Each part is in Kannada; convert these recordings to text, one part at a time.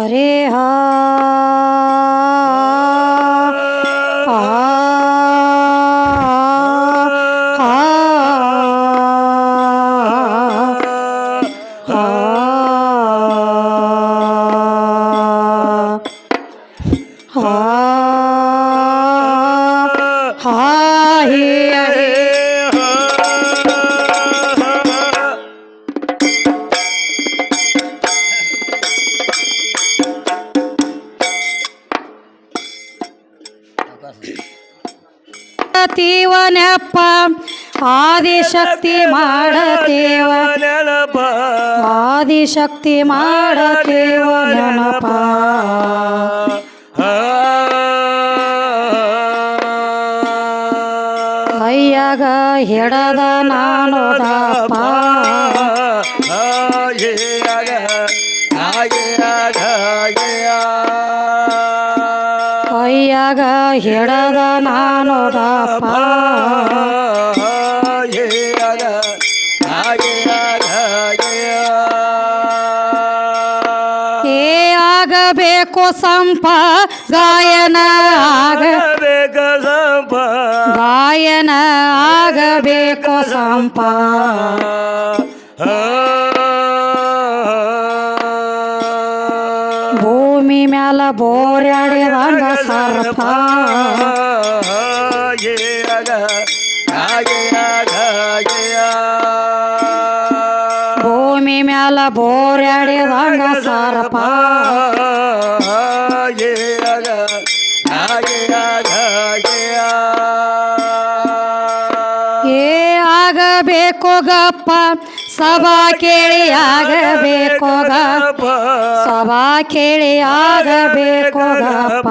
ಹರೇ ಹಾ ಆ ತೀವನಪ್ಪ ಆದಿಶಕ್ತಿ ಮಾಡತೇವ. ನೆನಪ ಆದಿಶಕ್ತಿ ಮಾಡತೇವ ನೆನಪ. ಕೈಯಾಗ ಹಿಡದ ನಾನು ದಪ್ಪ ಹೆಡದ ಹಿಡದ ನಾನು ದಪ್ಪ ಏ ಆಗಬೇಕು ಸಂಪ ಗಾಯನ ಸಂಪ. ಗಾಯನ ಆಗಬೇಕು ಸಂಪ. ಭೂಮಿ ಮ್ಯಾಲ ಬೋರ್ಯಾಡಿದಂಗ ಸರ್ಪ. ಭೂಮಿ ಮ್ಯಾಲ ಬೋರ್ಯಾಡಿದಂಗ ಸರ್ಪ. ಏ ಆಗಬೇಕು ಗಪ್ಪ. ಸಭಾ ಕೇಳಿ ಆಗಬೇಕು ಗಪ್ಪ ಸಭಾ ಕೇಳಿ ಆಗಬೇಕು ಗಪ್ಪ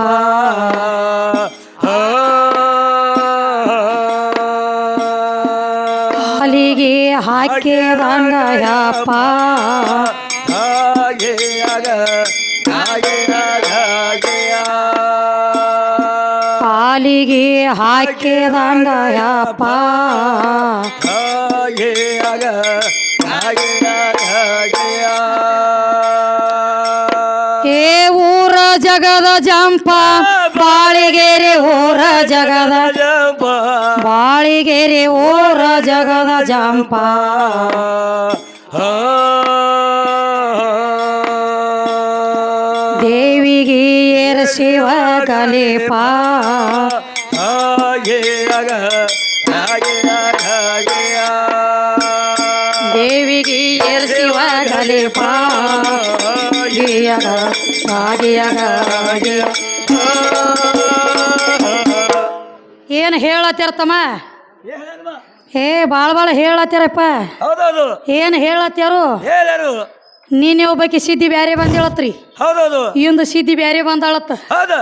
ಹಾಲಿಗೆ ಹಾಕಿದಂಗ ಯಪ್ಪ ಹಾಲಿಗೆ ಹಾಕಿದಂಗ ಜಗದ ಜಂಪ ಬಾಳಿಗೆರೆ ಊರ ಜಗದ. ಬಾಳಿಗೆರೆ ಊರ ಜಗದ ಜಂಪ ದೇವಿಗೆ ಶಿವ ಕಲಿಪ. ದೇವಿಗೆ ಏರ್ಸಿವ ಗಿಯಗ ಆಗಿಯಗ ಏನು ಹೇಳತ್ತೀರತ್ತಮ್ಮ ಏ ಭಾಳ ಭಾಳ ಹೇಳತ್ತೀರಪ್ಪ. ಏನು ಹೇಳತ್ಯಾರು ಹೇಳರು. ನೀನೆ ಒಬ್ಬಾಕಿ ಸಿದ್ಧಿ ಬ್ಯಾರೆ ಬಂದೇಳತ್ರಿ. ಹೌದೌದು. ಇಂದು ಸಿದ್ಧಿ ಬ್ಯಾರೆ ಬಂದಾಳತ್ತ. ಹೌದು.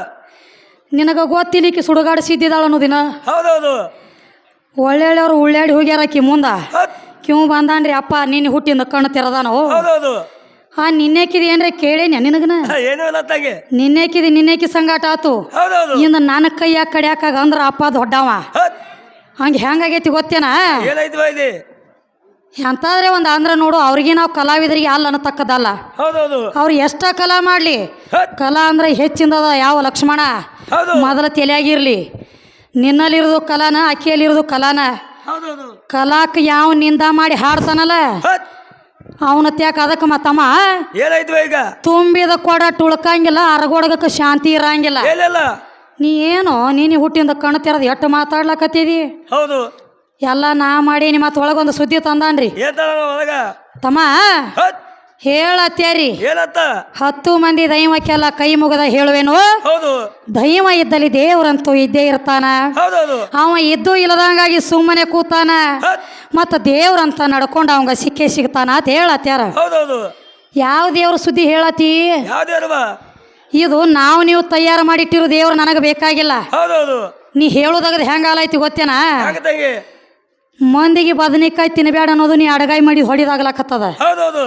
ನಿನಗ ಗೊತ್ತಿಲಿಕ್ಕೆ ಸುಡುಗಾಡು ಸಿದ್ದಿದಾಳ ಅನ್ನೋದಿನ ಹೌದೌದು. ಒಳ್ಳೆಯವ್ರು ಉಳ್ಳಾಡಿ ಹೋಗ್ಯಾರ ಕಿ ಮುಂದ. ಕಿವು ಬಂದಾನ್ರಿ ಅಪ್ಪ ನಿನ್ನ ಹುಟ್ಟಿಂದ ಕಣ್ಣು ತೆರದಾನೋ? ಹೌದೌದು. ಆ ನಿನ್ನೆಕಿದ ಏನ್ರ ಕೇಳೇನ್ಯ ನಿನಗನ? ನಿನ್ನೆಕಿದಿ ಇಲ್ಲ ತಂಗಿ. ನಿನ್ನೆಕಿದ ನಿನ್ನೆಕಿ ಸಂಗಾಟ ಆತು. ಹೌದೌದು. ಇಂದ ನನ್ನ ಕೈಯಾಗ ಕಡ್ಯಾಕಾಗ ಅಂದ್ರ ಅಪ್ಪ ದೊಡ್ಡವ. ಹಂಗ ಹಂಗೆ ಹೆಂಗಾಗೈತಿ ಗೊತ್ತೇನ? ಏನಾಯ್ತು ವೈದಿ ಎಂತಾದ್ರೆ ಒಂದು ಅಂದ್ರ ನೋಡು ಅವ್ರಿಗೆ ನಾವು ಕಲಾವಿದರಿಗೆ ಅಲ್ಲ ಅನ್ನತಕ್ಕದಲ್ಲ ಹೌದೌದು. ಅವ್ರು ಎಷ್ಟ ಕಲಾ ಮಾಡ್ಲಿ? ಕಲಾ ಅಂದ್ರೆ ಹೆಚ್ಚಿಂದದ ಯಾವ ಲಕ್ಷ್ಮಣ? ಹೌದು. ಮೊದಲ ತಲೆಯಾಗಿರ್ಲಿ. ನಿನ್ನಲ್ಲಿರೋದು ಕಲಾನ ಅಕ್ಕಿಯಲ್ಲಿರೋದು ಕಲಾನ. ಹೌದೌದು. ಕಲಾಕ್ ಯಾವ ನಿಂದ ಮಾಡಿ ಹಾಡ್ತಾನಲ್ಲ? ಅವನ ತ್ಯಾಕ ಅದಕ್ಕೆ ಮತ್ತಮ್ಮ ಏನಾಯ್ತು ಈಗ? ತುಂಬಿದ ಕೊಡ ತುಳ್ಕಂಗಿಲ್ಲ ಅರಗೊಡಗಕ್ಕೆ ಶಾಂತಿ ಇರಂಗಿಲ್ಲ. ಏನಿಲ್ಲ? ನೀ ಏನು? ನೀನು ಹುಟ್ಟಿಂದ ಕಣ್ಣು ತೆರೆದು ಎಷ್ಟು ಮಾತಾಡ್ಲಕತ್ತಿದಿ? ಹೌದು. ಎಲ್ಲ ನಾ ಮಾಡಿ ನಿಮ್ಮ ಒಳಗೊಂದು ಸುದ್ದಿ ತಂದಾನ್ರಿ. ಒಳಗ? ತಮ್ಮ ಏನತ್ತ ಹತ್ತು ಮಂದಿ ದೈವಕ್ಕೆಲ್ಲ ಕೈ ಮುಗದ ಹೇಳುವೇನು? ಹೌದು. ದೈವ ಇದ್ದಲ್ಲಿ ದೇವರಂತೂ ಇದ್ದೇ ಇರ್ತಾನ? ಹೌದೌದು. ಅವ ಇದ್ದು ಇಲ್ಲದಂಗಾಗಿ ಸುಮ್ಮನೆ ಕೂತಾನ? ಮತ್ತ ದೇವ್ರಂತ ನಡ್ಕೊಂಡು ಅವಂಗ ಸಿಕ್ಕೇ ಸಿಗ್ತಾನ ಅಂತ ಹೇಳತ್ಯಾರ? ಹೌದೌದು. ಯಾವ ದೇವ್ರ ಸುದ್ದಿ ಹೇಳತಿ ಇದು ನಾವು ನೀವು ತಯಾರು ಮಾಡಿಟ್ಟಿರೋ ದೇವ್ರು ನನಗೆ ಬೇಕಾಗಿಲ್ಲ. ಹೌದೌದು. ನೀ ಹೇಳೋದಾಗದ ಹೆಂಗಾಲೈತಿ ಗೊತ್ತೇನಾ? ಮಂದಿಗೆ ಬದನೆಕಾಯಿ ತಿನ್ನಬೇಡ ಅನ್ನೋದು ನೀ ಅಡಗಾಯಿ ಮಾಡಿ ಹೊಡಿದಾಗ್ಲಕತ್ತದ. ಹೌದೌದು.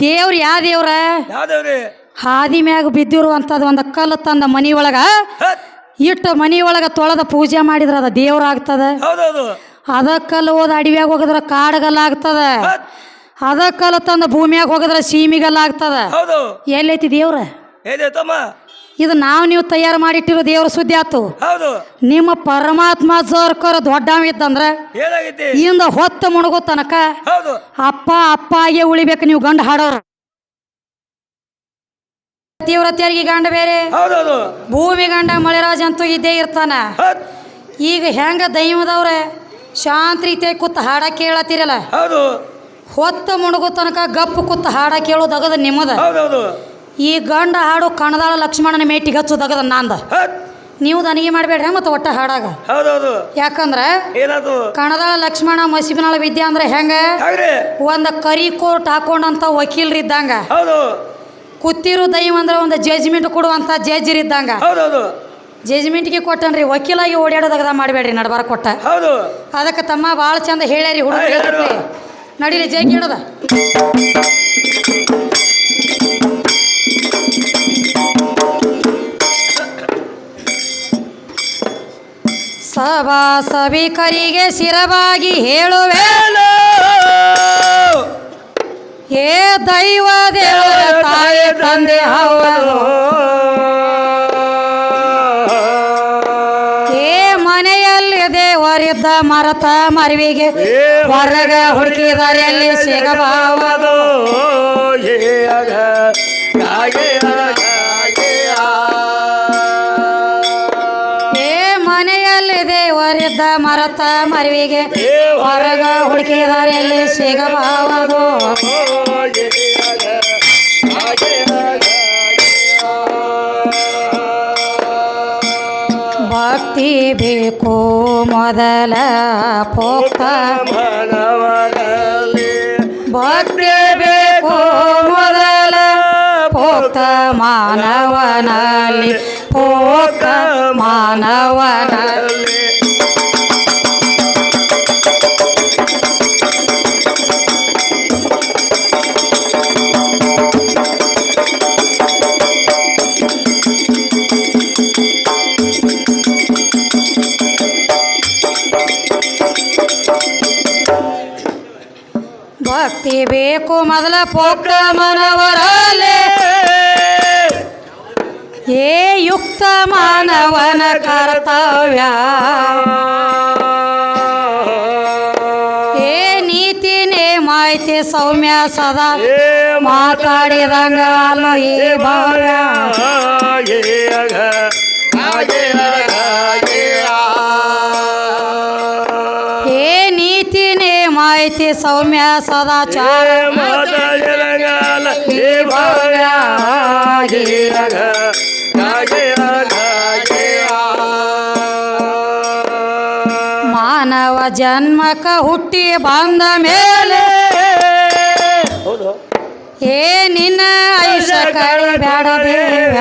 ದೇವ್ರು ಯಾವ ದೇವ್ರ? ಯಾವ್ದೇವ್ರಿ? ಹಾದಿ ಮ್ಯಾಗ ಬಿದ್ದಿರುವಂಥದ್ದು ಒಂದು ಕಲ್ಲು ತಂದ ಮನಿ ಒಳಗ ಹೌದ್ ಇಟ್ಟು ಮನಿ ಒಳಗ ತೊಳೆದ ಪೂಜೆ ಮಾಡಿದ್ರ ಅದ ದೇವ್ರ ಆಗ್ತದ. ಹೌದೌದು. ಅದ ಕಲ್ಲು ಹೋದ ಅಡವ್ಯಾಗ ಹೋಗಿದ್ರ ಕಾಡಗಲ್ಲ ಆಗ್ತದ. ಅದ ಕಲ್ಲು ತಂದ ಭೂಮಿಯಾಗ ಹೋಗಿದ್ರ ಸೀಮಿಗಲ್ಲ ಆಗ್ತದ. ಹೌದು. ಎಲ್ಲೈತಿ ದೇವ್ರ? ಇದು ನಾವು ನೀವು ತಯಾರು ಮಾಡಿಟ್ಟಿರೋ ದೇವರ ಸುದ್ದಿ ಆತು. ಹೌದು. ನಿಮ್ಮ ಪರಮಾತ್ಮ ಜೋರ್ಕರ ದೊಡ್ಡವ ಇದ್ದಂದ್ರೆ ಏನಾಗೈತಿ ಇಂದ ಹೊತ್ತ ಮುಣಗೋ ತನಕ ಹೌದು. ಅಪ್ಪ ಅಪ್ಪ ಆಗಿ ಉಳಿಬೇಕು ನೀವು ಗಂಡ ಹಾಡೋರು. ತೀವ್ರತೆಯರಿಗೆ ಗಂಡ ಬೇರೆ. ಹೌದೌದು. ಭೂಮಿ ಗಂಡ ಮಳೆರಾಜ ಅಂತೂ ಇದ್ದೇ ಇರ್ತಾನ. ಈಗ ಹೆಂಗ ದೈವದವ್ರೆ? ಶಾಂತ ರೀತಿಯ ಕೂತ್ ಹಾಡ ಕೇಳತ್ತೀರಲ್ಲ. ಹೌದು. ಹೊತ್ತ ಮುಣಗೋ ತನಕ ಗಪ್ಪು ಕೂತ್ ಹಾಡ ಕೇಳೋದಾಗದ ನಿಮ್ಮದ. ಹೌದೌದು. ಈ ಗಂಡ ಹಾಡು ಕಣದಾಳ ಲಕ್ಷ್ಮಣನ ಮೇಟಿಗೆ ಹಚ್ಚು ನಂದ. ನೀವು ದನಿಗೆ ಮಾಡಬೇಡ್ರಿ ಮತ್ತು ಒಟ್ಟ ಹಾಡಾಗ. ಹೌದೌದು. ಯಾಕಂದ್ರೆ ಕಣದಾಳ ಲಕ್ಷ್ಮಣ ಮಸೀಬಿನಾಳ ವಿದ್ಯಾ ಅಂದ್ರೆ ಹೆಂಗ? ಒಂದ ಕರಿ ಕೋರ್ಟ್ ಹಾಕೊಂಡಂತ ವಕೀಲರಿದ್ದಂಗ ಹೌದು. ಕುತ್ತಿರು ದೈವ ಅಂದ್ರೆ ಒಂದು ಜಜ್ಮೆಂಟ್ ಕೊಡುವಂತ ಜಡ್ಜರಿದ್ದಂಗ ಹೌದೌದು. ಜಜ್ಮೆಂಟ್ಗೆ ಕೊಟ್ಟನ್ರಿ ವಕೀಲಾಗಿ ಓಡಾಡೋದಾಗ ಮಾಡಬೇಡ್ರಿ ನಡಬಾರ ಕೊಟ್ಟ. ಹೌದು. ಅದಕ್ಕೆ ತಮ್ಮ ಭಾಳ ಚಂದ ಹೇಳ್ಯಾರಿ ಹುಡುಗ. ನಡೀಲಿ ಜೈ ಕೇಳದ. ಸಭಾ ಸಭಿಕರಿಗೆ ಶಿರವಾಗಿ ಹೇಳುವೆ. ಹೇಳು. ಏ ದೈವ ದೇವರ ತಾಯಿ ತಂದೆ ಹೌದು ಏ ಮನೆಯಲ್ಲಿ ದೇವರಿದ್ದ ಮರತ ಮರಿವಿಗೆ ಹೊರಗ ಹುಡುಕಿದರೆ ಅಲ್ಲಿ ಸಿಗಬಾವದು? ದೇವರಿದ್ದ ಮರತ ಮರಿವಿಗೆ ಹೊರಗ ಹುಡುಕಿದರೆ ಅಲ್ಲಿ ಸಿಗಬಾವದು ಭಕ್ತಿ ಬೇಕು ಮೊದಲ ಪೋಕ್ತ. ಭಕ್ತಿ ಬೇಕು ಮೊದಲ ಪೋಕ್ತ ಮಾನವನಲ್ಲಿ. ಪೋಕ್ತ ಮಾನವನಲ್ಲಿ. ಮಾನವರಲ್ಲಿ ಏ ಯುಕ್ತ ಮಾನವನ ಕರ್ತವ್ಯ. ಏ ನೀತಿನೇ ಮಾಹಿತಿ ಸೌಮ್ಯ ಸದಾ. ಮಾತಾಡಿದಂಗ ಅಲ್ಲ ಈ ಭವ್ಯ. ನೇಮಾಯ್ತಿ ಸೌಮ್ಯ ಸದಾಚಾರ. ಮಾನವ ಜನ್ಮಕ ಹುಟ್ಟಿ ಬಂದ ಮೇಲೆ ಏನಿನ ಏ ನಿನ್ನ ಐಸ ಕಳಿ ಬೇಡ ದೇವ್ಯ.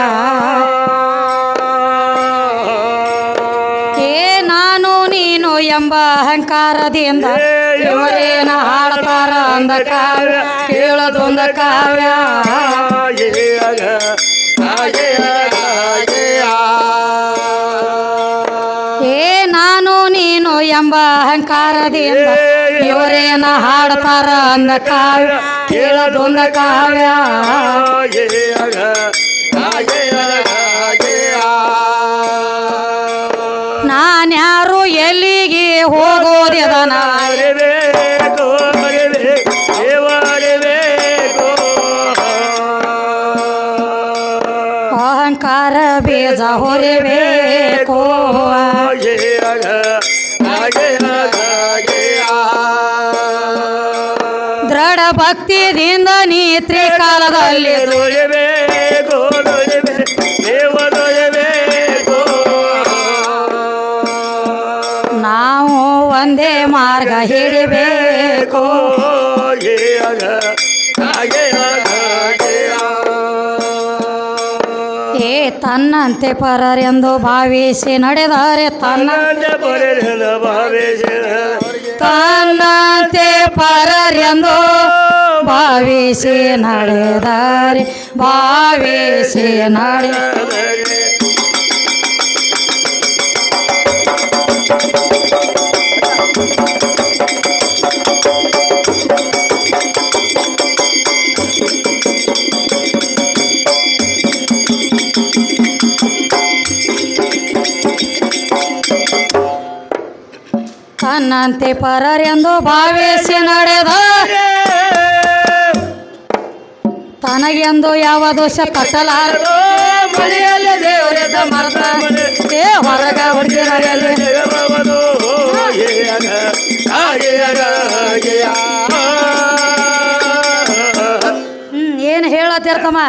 ಏ ನಾನು ನೀನು ಎಂಬ ಅಹಂಕಾರದಿಂದ ಇವರೇನ ಹಾಡ್ತಾರ ಅಂದ ಕಾವ್ಯ, ಕೇಳದೊಂದ ಕಾವ್ಯ. ಏ ನಾನು ನೀನು ಎಂಬ ಅಹಂಕಾರದಿಂದ ಇವರೇನ ಹಾಡ್ತಾರ ಅಂದ ಕಾವ್ಯ, ಕೇಳದೊಂದ ಕಾವ್ಯ. ನಾನ್ಯಾರು ಎಲ್ಲಿಗೆ ಹೋಗೋದನ ಅಹಂಕಾರ ಬೇಜ ಹೊರಿಬೇಕು ದೃಢ ಭಕ್ತಿದಿಂದ ನೀ ತ್ರಿಕಾಲದಲ್ಲಿ ಹಿಡಿಬೇಕು. ಏ ತನ್ನಂತೆ ಪರರೆಂದು ಭಾವಿಸಿ ನಡೆದರೆ ತನ್ನ ತನ್ನಂತೆ ಪರರೆಂದು ಭಾವಿಸಿ ನಡೆದರೆ ಭಾವಿಸಿ ನಡೆ ತನ್ನಂತೆ ಪರರೆಂದು ಭಾವಿಸಿ ನಡೆದ ತನಗೆಂದು ಯಾವ ದೋಷ ತಟ್ಟಲಾರ ಮನೆಯಲ್ಲಿ ಮರದ ಏ ಹೊರಗ ಏನ್ ಹೇಳತ್ತಿರ್ತಮ್ಮ